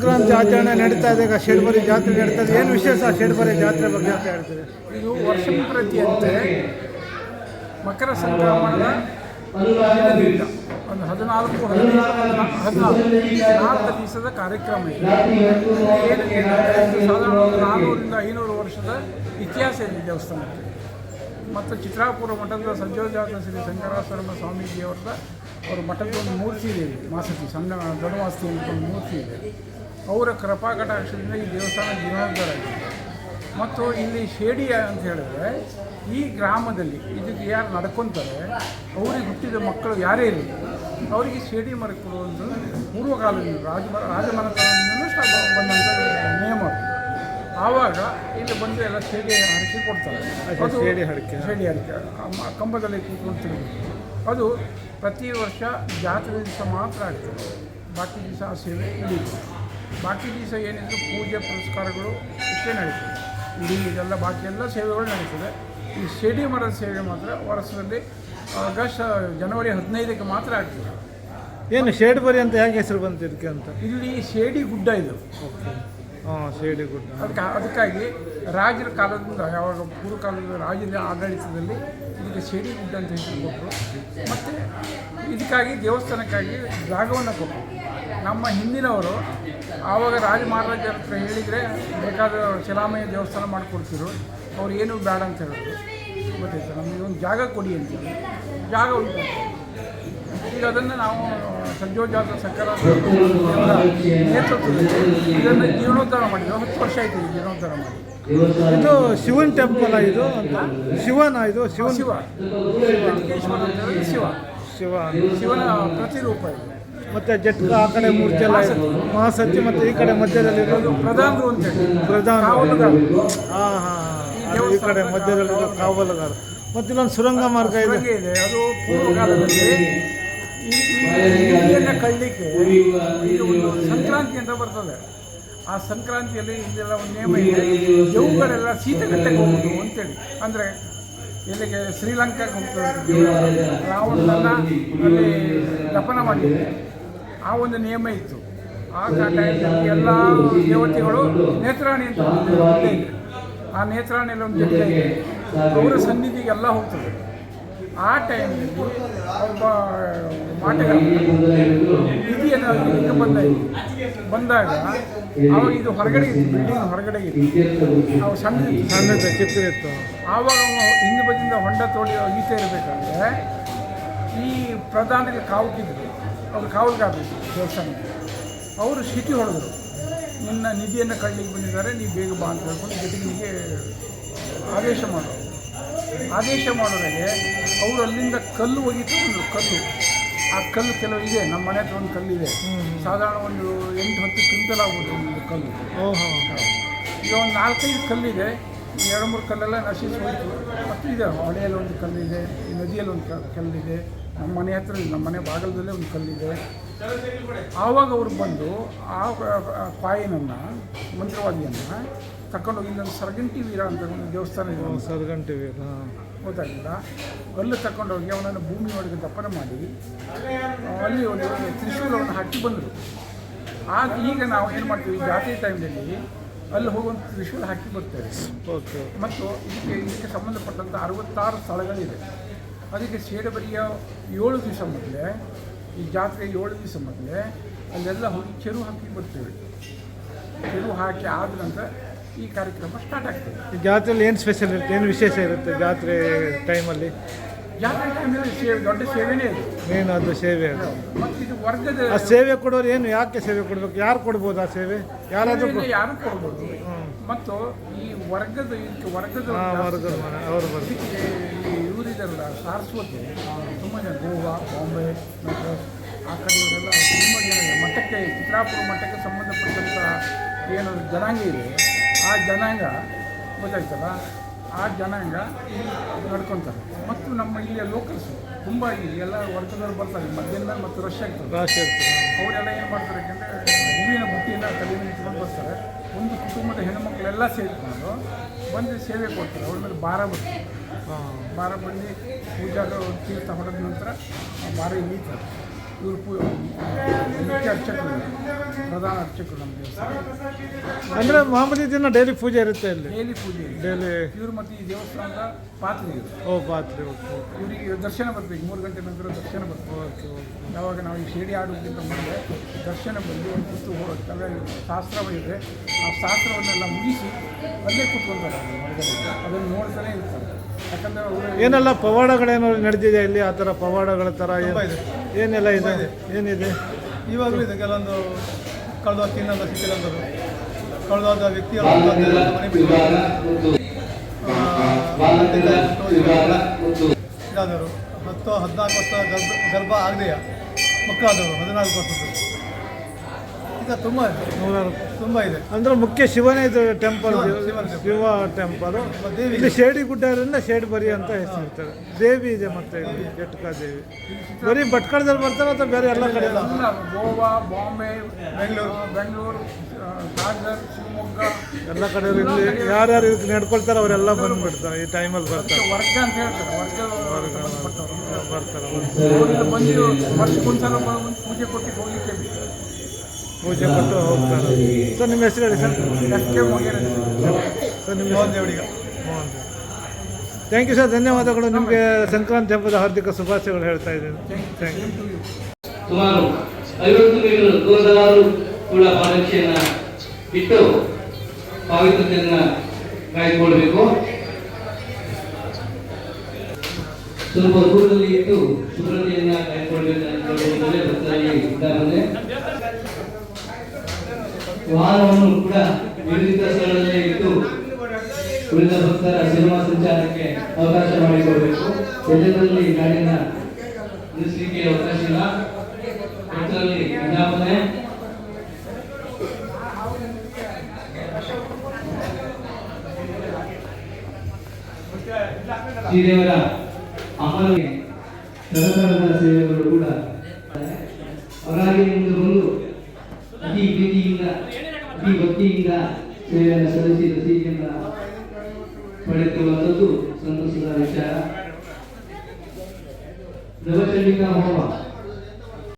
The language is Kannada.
ಸಂಕ್ರಾಂತಿ ಆಚರಣೆ ನಡೀತಾ ಇದೆ, ಈಗ ಶೇಡ್ಬರಿ ಜಾತ್ರೆ ನಡೀತಾ ಇದೆ. ಏನು ವಿಶೇಷ ಶೇಡ್ಬರಿ ಜಾತ್ರೆ ಬಗ್ಗೆ ಅಂತ ಹೇಳ್ತೀರಿ? ಇದು ವರ್ಷಂಪ್ರತಿಯಂತೆ ಮಕರ ಸಂಕ್ರಮಣದ ಒಂದು ಹದಿನಾಲ್ಕು ಹದಿನಾಲ್ಕು ನಾಲ್ಕು ದಿವಸದ ಕಾರ್ಯಕ್ರಮ ಅಂದರೆ ಸಾಧಾರಣ ಒಂದು ನಾನ್ನೂರಿಂದ ಐನೂರು ವರ್ಷದ ಇತಿಹಾಸ ಇದೆ ದೇವಸ್ಥಾನಕ್ಕೆ. ಮತ್ತು ಚಿತ್ರಾಪುರ ಮಠದ ಸಂಜೋಜಾತ ಶ್ರೀ ಶಂಕರಾಶ್ವರಮ ಸ್ವಾಮೀಜಿಯವರದ ಅವರ ಮಠದ ಒಂದು ಮೂರ್ತಿ ಇದೆ, ಮಾಸತಿ, ಸಣ್ಣ ಅಂತ ಒಂದು ಮೂರ್ತಿ ಇದೆ. ಅವರ ಕೃಪಾಕಟಾಕ್ಷದಿಂದ ಈ ದೇವಸ್ಥಾನ ಜೀರ್ಣೋದ್ಧಾರ ಆಗಿದೆ ಮತ್ತು ಇಲ್ಲಿ ಶೇಡಿ ಅಂತ ಹೇಳಿದ್ರೆ ಈ ಗ್ರಾಮದಲ್ಲಿ ಇದಕ್ಕೆ ಯಾರು ನಡ್ಕೊತಾರೆ ಅವರಿಗೆ ಹುಟ್ಟಿದ ಮಕ್ಕಳು ಯಾರೇ ಇರಲಿ ಅವರಿಗೆ ಶೇಡಿ ಮರ ಕೊಡುವಂಥ ಪೂರ್ವಕಾಲದಿಂದ ರಾಜ ರಾಜಮನ ಸ್ಟಾರ್ಟ್ ಬಂದಂಥ ನಿಯಮ. ಆವಾಗ ಇಲ್ಲಿ ಬಂದು ಎಲ್ಲ ಶೇಡಿ ಹರಕೆ ಕೊಡ್ತಾರೆ. ಶೇಡಿ ಹರಕೆ. ಶೇಡಿ ಹರಕೆ. ಕಂಬದಲ್ಲಿ ಕೂತ್ಕೊಂಡು ಅದು ಪ್ರತಿ ವರ್ಷ ಜಾತ್ರೆ ದಿವಸ ಮಾತ್ರ ಆಗ್ತದೆ. ಬಾಕಿ ದಿವಸ ಆ ಸೇವೆ ನಡೀತದೆ ಬಾಕಿ ದಿವಸ ಏನಿದ್ರು ಪೂಜೆ ಪುರಸ್ಕಾರಗಳು ಇಷ್ಟೇ ನಡೀತದೆ. ಇಡೀ ಇದೆಲ್ಲ ಬಾಕಿ ಎಲ್ಲ ಸೇವೆಗಳು ನಡೀತದೆ. ಈ ಶೇಡಿ ಮರದ ಸೇವೆ ಮಾತ್ರ ವರ್ಷದಲ್ಲಿ ಆಗಸ್ಟ್ ಜನವರಿ ಹದಿನೈದಕ್ಕೆ ಮಾತ್ರ ಆಗ್ತದೆ. ಏನು ಶೇಡ್ ಬರಿ ಅಂತ ಹೇಗೆ ಹೆಸರು ಬಂತು ಇದಕ್ಕೆ ಅಂತ? ಇಲ್ಲಿ ಶೇಡಿ ಗುಡ್ಡ ಇದು. ಹಾಂ ಶೇಡಿ ಗುಡ್ಡ ಅದಕ್ಕೆ, ಅದಕ್ಕಾಗಿ ರಾಜರ ಕಾಲದಿಂದ, ಯಾವಾಗ ಪೂರ್ವ ಕಾಲದ ರಾಜರ ಆಡಳಿತದಲ್ಲಿ ಇದಕ್ಕೆ ಶೇಡಿ ಗುಡ್ಡ ಅಂತ ಹೆಸರು ಮತ್ತು ಇದಕ್ಕಾಗಿ ದೇವಸ್ಥಾನಕ್ಕಾಗಿ ಜಾಗವನ್ನು ಕೊಟ್ಟರು ನಮ್ಮ ಹಿಂದಿನವರು ಆವಾಗ ರಾಜ ಮಹಾರಾಜರ ಹತ್ರ ಹೇಳಿದರೆ ಬೇಕಾದ ಶಿಲಾಮಯ ದೇವಸ್ಥಾನ ಮಾಡಿಕೊಡ್ತಿರು. ಅವ್ರು ಏನು ಬೇಡ ಅಂತ ಹೇಳಿದ್ರು. ಗೊತ್ತಾಯ್ತು? ನಮಗೆ ಒಂದು ಜಾಗ ಕೊಡಿ ಅಂತ ಜಾಗ ಉಂಟು. ಈಗ ಅದನ್ನು ನಾವು ಸಂಜೋಜಾತ ಸಕ್ಕರ ನೇತೃತ್ವದಲ್ಲಿ ಇದನ್ನು ಜೀರ್ಣೋದ್ಧಾರ ಮಾಡಿದ್ವಿ. ಹತ್ತು ವರ್ಷ ಆಯಿತು ಇದು ಜೀರ್ಣೋದ್ಧಾರ ಮಾಡಿ ಇದು ಶಿವನ್ ಟೆಂಪಲ್ ಇದು ಅಂತ? ಶಿವನ ಇದು? ಶಿವ. ಶಿವ ವೆಂಕಟೇಶ್ವರ ಅಂತ ಹೇಳಿದ್ರೆ ಶಿವ. ಶಿವ. ಶಿವನ ಪ್ರತಿರೂಪ ಇದು. ಮತ್ತೆ ಜಟ್ಕ ಆ ಕಡೆ ಮೂರ್ತಿ ಎಲ್ಲ ಇದೆ. ಮಹಾಸತಿ. ಮತ್ತೆ ಈ ಕಡೆ ಮಧ್ಯದಲ್ಲಿ ಇರೋದು ಪ್ರಧಾನರು ಅಂತೇಳಿ ಪ್ರಧಾನ ಹಾಂ ಹಾಂ. ಈ ಕಡೆ ಮಧ್ಯದಲ್ಲಿ ಕಾವಲುಗಾರ. ಮತ್ತೆ ಇಲ್ಲೊಂದು ಸುರಂಗ ಮಾರ್ಗ ಇದೆ. ಅದು ಪೂರ್ವಕಾಲದಲ್ಲಿ ನೀರನ್ನು ಕಳ್ಳಲಿಕ್ಕೆ ಇದು ಒಂದು ಸಂಕ್ರಾಂತಿ ಅಂತ ಬರ್ತದೆ. ಆ ಸಂಕ್ರಾಂತಿಯಲ್ಲಿ ಇದೆಲ್ಲ ಒಂದು ನಿಯಮ ಇದೆ. ಜವುಗಳೆಲ್ಲ ಶೀತಗಟ್ಟೆಗೆ ಹೋಗುದು ಅಂತೇಳಿ. ಅಂದರೆ ಇಲ್ಲಿಗೆ ಶ್ರೀಲಂಕಾಗೆ ಹೋಗ್ತದೆ ರಾವಣನ ಅಲ್ಲಿ ದಫನ ಮಾಡಿದೆ ಆ ಒಂದು ನಿಯಮ ಇತ್ತು. ಆ ಕಾಲದಲ್ಲಿ ಎಲ್ಲ ದೇವತೆಗಳು ನೇತ್ರಾಣಿ ಅಂತ ಆ ನೇತ್ರಾಣಿಯಲ್ಲಿ ಒಂದು ಗೌರ ಇದೆ. ಅವರ ಸನ್ನಿಧಿಗೆ ಎಲ್ಲ ಹೋಗ್ತದೆ. ಆ ಟೈಮಲ್ಲಿ ಒಬ್ಬ ಮಾಟಗಾರ ನಿಧಿಯನ್ನು ಬಂದಾಗ ಅವಾಗ ಇದು ಹೊರಗಡೆ ಇತ್ತು, ಬಿಲ್ಡಿಂಗ್ ಹೊರಗಡೆ ಇತ್ತು. ಅವು ಸಣ್ಣ ಸಣ್ಣ ಚಿತ್ರ ಇತ್ತು. ಆವಾಗ ಹಿಂದೆ ಬದಿಯಿಂದ ಹೊಂಡ ತೋಡಿ ಈಚೆ ಇರಬೇಕಾದ್ರೆ ಈ ಪ್ರಧಾನಿಗೆ ಕಾವುಕಿದ್ರು ಅವ್ರು ಕಾವಲ್ಗಾರರು ದೇವಸ್ಥಾನಕ್ಕೆ. ಅವರು ಸಿಟಿ ಹೊಡೆದ್ರು. ನಿನ್ನ ನಿಧಿಯನ್ನು ಕಳ್ಳಿಗೆ ಬಂದಿದ್ದಾರೆ ನೀವು ಬೇಗ ಬಾ ಅಂತ ಹೇಳ್ಕೊಂಡು ಜೊತೆಗೆ ಆದೇಶ ಮಾಡೋರು ಆದೇಶ ಮಾಡೋರಿಗೆ ಅವರು ಅಲ್ಲಿಂದ ಕಲ್ಲು ಒಗಿತು ಒಂದು ಕಲ್ಲು. ಆ ಕಲ್ಲು ಕೆಲವು ಇದೆ ನಮ್ಮ ಮನೆ ಹತ್ರ ಒಂದು ಕಲ್ಲಿದೆ. ಸಾಧಾರಣ ಒಂದು ಎಂಟು ಹತ್ತು ಕ್ವಿಂಟಲ್ ಆಗ್ಬೋದು ಒಂದು ಕಲ್ಲು. ಓಹೋ. ಈಗ ಒಂದು ನಾಲ್ಕೈದು ಕಲ್ಲಿದೆ ಎರಡು ಮೂರು ಕಲ್ಲೆಲ್ಲ ನಶಿಸಿ ಹೋಯಿತು. ಮತ್ತು ಇದೆ ಹೊಳೆಯಲ್ಲಿ ಒಂದು ಕಲ್ಲಿದೆ ಈ ನದಿಯಲ್ಲಿ ಒಂದು ಕಲ್ಲಿದೆ ನಮ್ಮ ಮನೆ ಹತ್ರ ನಮ್ಮ ಮನೆ ಬಾಗಲದಲ್ಲೇ ಒಂದು ಕಲ್ಲಿದೆ. ಆವಾಗ ಅವರು ಬಂದು ಆ ಕಾಯಿನನ್ನು ಮಂತ್ರವಾದಿಯನ್ನು ತಗೊಂಡೋಗಿ ಇಲ್ಲೊಂದು ಸರ್ಗಂಟಿ ವೀರ ಅಂತ ಒಂದು ದೇವಸ್ಥಾನ ಇದೆ. ಸರ್ಗಂಟಿ ವೀರ ಗೊತ್ತಾಗಿಲ್ಲ? ಅಲ್ಲಿ ತಗೊಂಡೋಗಿ ಅವನನ್ನು ಭೂಮಿ ಒಳಗೆ ದಪ್ಪನ ಮಾಡಿ ಅಲ್ಲಿ ಒಂದು ತ್ರಿಶೂಲವನ್ನು ಹಾಕಿ ಬಂದರು. ಆಗ ಈಗ ನಾವು ಏನು ಮಾಡ್ತೀವಿ ಜಾತಿ ಟೈಮ್ನಲ್ಲಿ ಅಲ್ಲಿ ಹೋಗುವಂಥ ತ್ರಿಶೂಲ ಹಾಕಿ ಬರ್ತೇವೆ ಓಕೆ. ಮತ್ತು ಇದಕ್ಕೆ ಇದಕ್ಕೆ ಸಂಬಂಧಪಟ್ಟಂಥ ಅರವತ್ತಾರು ಸ್ಥಳಗಳಿವೆ ಅದಕ್ಕೆ ಸೇಡಬರಿಯ ಏಳು ದಿವಸ ಮೊದಲೇ ಈ ಜಾತ್ರೆ ಏಳು ದಿವಸ ಮೊದಲೇ ಅಲ್ಲೆಲ್ಲ ಹೋಗಿ ಚೆರು ಹಾಕಿ ಬರ್ತೇವೆ. ಚೆರು ಹಾಕಿ ಆದ ನಂತರ ಈ ಕಾರ್ಯಕ್ರಮ ಸ್ಟಾರ್ಟ್ ಆಗ್ತದೆ. ಈ ಜಾತ್ರೆಯಲ್ಲಿ ಏನು ಸ್ಪೆಷಲ್ ಇರುತ್ತೆ? ಏನು ವಿಶೇಷ ಇರುತ್ತೆ ಜಾತ್ರೆ ಟೈಮಲ್ಲಿ ಜಾತ್ರೆ ಟೈಮಲ್ಲಿ ಸೇವೆ ದೊಡ್ಡ ಸೇವೆನೇ ಇದೆ. ಮೇನ್ ಅದು ಸೇವೆ ಅದು. ಮತ್ತು ಇದು ವರ್ಗದ ಆ ಸೇವೆ ಕೊಡೋರು ಏನು? ಯಾಕೆ ಸೇವೆ ಕೊಡಬೇಕು? ಯಾರು ಕೊಡ್ಬೋದು ಆ ಸೇವೆ? ಯಾರಾದರೂ ಯಾರು ಕೊಡ್ಬೋದು? ಮತ್ತು ಈ ವರ್ಗದ ಇದಕ್ಕೆ ವರ್ಗದ ಜಾಸ್ತಿ ವರ್ಗದ ಮನೆ ಅವ್ರು ಬರ್ತಾರೆ. ಇದಕ್ಕೆ ಈ ಇವರಿದೆಲ್ಲ ಸಾರಸ್ವತಿ ತುಂಬ ಜನ ಗೋವಾ ಬಾಂಬೆ ಆ ಕಡೆ ಇವರೆಲ್ಲ ತುಂಬ ಜನ. ಮಠಕ್ಕೆ ಚಿತ್ರಾಪುರ ಮಠಕ್ಕೆ ಸಂಬಂಧಪಟ್ಟಂಥ ಏನು ಜನಾಂಗ ಇದೆ ಆ ಜನಾಂಗ ಗೊತ್ತಾಯ್ತಲ್ಲ? ಆ ಜನಾಂಗ ನಡ್ಕೊತಾರೆ. ಮತ್ತು ನಮ್ಮ ಇಲ್ಲಿಯ ಲೋಕಲ್ಸ್ ತುಂಬ ಇಲ್ಲಿ ಎಲ್ಲ ವರ್ಗದವ್ರು ಬರ್ತಾರೆ. ಮಧ್ಯಾಹ್ನ ಮತ್ತು ರಶ್ ಆಗ್ತದೆ. ರಶ್ ಇರ್ತದೆ ಅವರೆಲ್ಲ ಏನು ಮಾಡ್ತಾರೆ ಯಾಕಂದರೆ ಹೂವಿನ ಬುಟ್ಟಿಯನ್ನು ತಲೆಯನ್ನು ಇಟ್ಕೊಂಡು ಬರ್ತಾರೆ ಒಂದು ಕುಟುಂಬದ ಹೆಣ್ಣುಮಕ್ಕಳೆಲ್ಲ ಸೇರಿಕೊಂಡು ಬಂದು ಸೇವೆ ಕೊಡ್ತಾರೆ. ಅವ್ರ ಮೇಲೆ ಭಾರ ಬರ್ತಾರೆ ಭಾರ ಬಂದು ಪೂಜಾಗ ತೀರ್ಥ ಹೊಡೆದ ನಂತರ ಭಾರ ಇಳೀತಾರೆ. ಇವರು ಮುಖ್ಯ ಅರ್ಚಕರು ಪ್ರಧಾನ ಅರ್ಚಕರು ನಮ್ಮ ದೇವಸ್ಥಾನ ಅಂದರೆ ಮಾಮೂಲಿ ದಿನ ಡೈಲಿ ಪೂಜೆ ಇರುತ್ತೆ ಅಲ್ಲಿ? ಡೈಲಿ ಪೂಜೆ. ಡೈಲಿ ಇವರು ಮತ್ತು ಈ ದೇವಸ್ಥಾನದ ಪಾತ್ರಿಗಳು ಓ ಪಾತ್ರೆ ಓಕೆ ಇವರಿಗೆ ದರ್ಶನ ಬರ್ಬೇಕು. ಮೂರು ಗಂಟೆ ನಂತರ ದರ್ಶನ ಓಕೆ ಯಾವಾಗ ನಾವು ಈ ಶೇಡಿ ಆಡೋದಕ್ಕಿಂತ ಮುಂದೆ ದರ್ಶನ ಬಂದು ಒಂದು ಕೂತು ಹೋಗ್ತವೆ ಶಾಸ್ತ್ರ ಇದೆ. ಆ ಶಾಸ್ತ್ರವನ್ನೆಲ್ಲ ಮುಗಿಸಿ ಅಲ್ಲೇ ಕೂತ್ಕೊಳ್ತಾರೆ ಅದನ್ನು ನೋಡ್ತಾನೆ ಇರ್ತಾರೆ. ಯಾಕಂದರೆ ಏನೆಲ್ಲ ಪವಾಡಗಳೇನೋ ನಡೆದಿದೆ ಇಲ್ಲಿ? ಆ ಥರ ಪವಾಡಗಳ ಥರ ಏನು? ಇದೆ. ಏನೆಲ್ಲ ಇದೆ? ಏನಿದೆ? ಇವಾಗಲೂ ಇದೆ. ಕೆಲವೊಂದು ಕಳೆದ ತಿನ್ನಲ್ಲ ಸಿಕ್ಕಿಲ್ಲಂದರು ಕಳೆದಾದ ವ್ಯಕ್ತಿಯ ಇದಾದವರು. ಹತ್ತು ಹದಿನಾಲ್ಕು ವರ್ಷ ಗರ್ಭ ಗರ್ಭ ಆಗದೆಯ? ಮಕ್ಕಳಾದವರು, ಹದಿನಾಲ್ಕು ವರ್ಷದ್ದು. ತುಂಬ ಇದೆ. ನೂರಾರು ತುಂಬ ಇದೆ. ಅಂದ್ರೆ ಮುಖ್ಯ ಶಿವನೇ ಇದು ಟೆಂಪಲ್ ಶಿವ- ಟೆಂಪಲ್ ಇಲ್ಲಿ ಶೇಡಿ ಗುಡ್ಡರಿಂದ ಶೇಡ್ ಬರಿ ಅಂತ ಹೆಸರಿರ್ತಾರೆ. ದೇವಿ ಇದೆ ಮತ್ತೆ ಇಲ್ಲಿ ಜಟ್ಕಾ ದೇವಿ. ಬರೀ ಭಟ್ಕಳದಲ್ಲಿ ಬರ್ತಾರೆ ಅಥವಾ ಬೇರೆ ಎಲ್ಲ ಕಡೆ? ಗೋವಾ ಬಾಂಬೆ ಬೆಂಗಳೂರು. ಬೆಂಗಳೂರು ಸಾಗರ್ ಶಿವಮೊಗ್ಗ. ಎಲ್ಲ ಕಡೆ ಇಲ್ಲಿ ಯಾರ್ಯಾರು ಇದಕ್ಕೆ ನಡ್ಕೊಳ್ತಾರೆ ಅವರೆಲ್ಲ ಬಂದ್ಬಿಡ್ತಾರೆ. ಈ ಟೈಮಲ್ಲಿ ಬರ್ತಾರೆ. ವರ್ಗ ಅಂತ ಹೇಳ್ತಾರೆ. ವರ್ಗ ಬರ್ತಾರೆ. ಬಂದು ವರ್ಷಕ್ಕೊಂದ್ಸಲ ಪೂಜೆ ಕೊಟ್ಟಿಗೆ ಹೋಗ್ಲಿಕ್ಕೆ. ಪೂಜೆ ಕೊಟ್ಟು ಹೋಗ್ತಾರೆ. ಸರ್ ನಿಮ್ಮ ಹೆಸರು ಹೇಳಿ ಸರ್? ಎಸ್ ಕೆ ಸರ್ ನಿಮ್ಮ Mohan Devadiga thank you sir ಧನ್ಯವಾದಗಳು. ನಿಮಗೆ ಸಂಕ್ರಾಂತಿ ಹಬ್ಬದ ಹಾರ್ದಿಕ ಶುಭಾಶಯಗಳು ಹೇಳ್ತಾ ಇದ್ದೀನಿ. ಥ್ಯಾಂಕ್ ಯು ಸುಮಾರು ಐವತ್ತು ಮೀಟರ್ ದೂರದವಾರು ಕೂಡ ಪರೀಕ್ಷೆಯನ್ನು ಇಟ್ಟು ಪಾವಿತ್ರತೆಯನ್ನ ಕಾಯ್ದುಕೊಳ್ಬೇಕು ಸ್ವಲ್ಪ ದೂರದಲ್ಲಿ ಇಟ್ಟು ಶುಭ್ರತೆಯನ್ನು ಕಾಯ್ದುಕೊಳ್ಬೇಕು ಅಂತ ಹೇಳಿ ಇದ್ದಾರಲ್ಲೇ ವಾಹನವನ್ನು ಕೂಡ ನಿರ್ದಿಷ್ಟ ಸ್ಥಳದಲ್ಲಿ ಇಟ್ಟು ಉಳಿದ ಭಕ್ತರ ಸಿನಿಮಾ ಸಂಚಾರಕ್ಕೆ ಅವಕಾಶ ಮಾಡಿಕೊಡಬೇಕು. ಎಲ್ಲದರಲ್ಲಿ ಗಾಡಿನ ನಿಲ್ಲಿಸಲಿಕ್ಕೆ ಅವಕಾಶ ಇಲ್ಲ. ಭಕ್ತರಲ್ಲಿ ವಿಜ್ಞಾಪನೆ. ಶ್ರೀದೇವರ ಅಮ್ಮನಿಗೆ ಸರಕಾರದ ಸೇವೆಗಳು ಕೂಡ. ಅವರಾಗಿ ಮುಂದೆ ಬಂದು ಅತಿ ಪ್ರೀತಿಯಿಂದ ಅತಿ ಭಕ್ತಿಯಿಂದ ಸೇವೆಯನ್ನು ಸಲ್ಲಿಸಿ ರಸೀದಿಯನ್ನು ಪಡೆದುಕೊಳ್ಳುವಂಥದ್ದು ಸಂತಸದ ವಿಚಾರ. ನವಚಂಡಿಕಾ ಹೋಮ